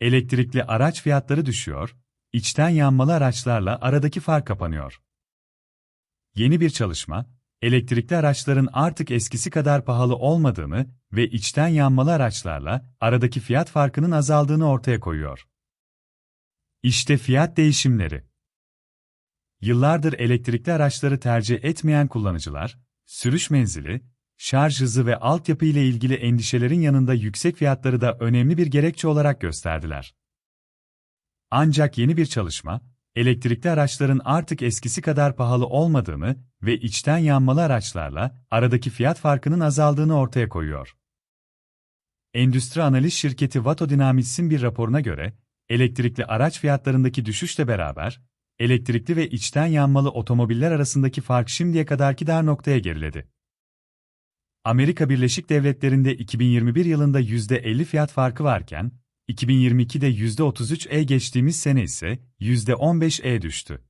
elektrikli araç fiyatları düşüyor, içten yanmalı araçlarla aradaki fark kapanıyor. Yeni bir çalışma, elektrikli araçların artık eskisi kadar pahalı olmadığını ve içten yanmalı araçlarla aradaki fiyat farkının azaldığını ortaya koyuyor. İşte fiyat değişimleri. Yıllardır elektrikli araçları tercih etmeyen kullanıcılar, sürüş menzili, şarj hızı ve altyapı ile ilgili endişelerin yanında yüksek fiyatları da önemli bir gerekçe olarak gösterdiler. Ancak yeni bir çalışma, elektrikli araçların artık eskisi kadar pahalı olmadığını ve içten yanmalı araçlarla aradaki fiyat farkının azaldığını ortaya koyuyor. Endüstri analiz şirketi Vato Dynamics'in bir raporuna göre, elektrikli araç fiyatlarındaki düşüşle beraber, elektrikli ve içten yanmalı otomobiller arasındaki fark şimdiye kadarki dar noktaya geriledi. Amerika Birleşik Devletleri'nde 2021 yılında %50 fiyat farkı varken, 2022'de %33'e geçtiğimiz sene ise %15'e düştü.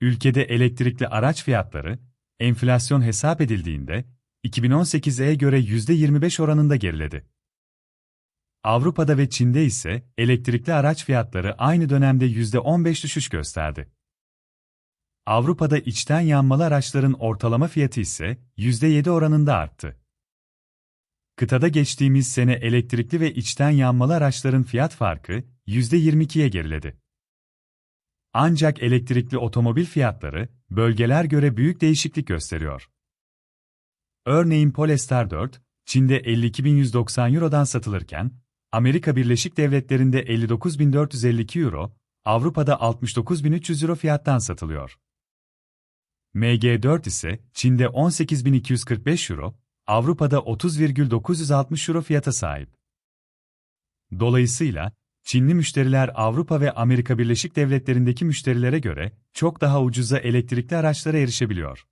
Ülkede elektrikli araç fiyatları, enflasyon hesap edildiğinde, 2018'e göre %25 oranında geriledi. Avrupa'da ve Çin'de ise elektrikli araç fiyatları aynı dönemde %15 düşüş gösterdi. Avrupa'da içten yanmalı araçların ortalama fiyatı ise %7 oranında arttı. Kıtada geçtiğimiz sene elektrikli ve içten yanmalı araçların fiyat farkı %22'ye geriledi. Ancak elektrikli otomobil fiyatları bölgeler göre büyük değişiklik gösteriyor. Örneğin Polestar 4, Çin'de 52.190 Euro'dan satılırken, Amerika Birleşik Devletleri'nde 59.452 Euro, Avrupa'da 69.300 Euro fiyattan satılıyor. MG4 ise Çin'de 18.245 Euro, Avrupa'da 30,960 Euro fiyata sahip. Dolayısıyla, Çinli müşteriler Avrupa ve Amerika Birleşik Devletleri'ndeki müşterilere göre çok daha ucuza elektrikli araçlara erişebiliyor.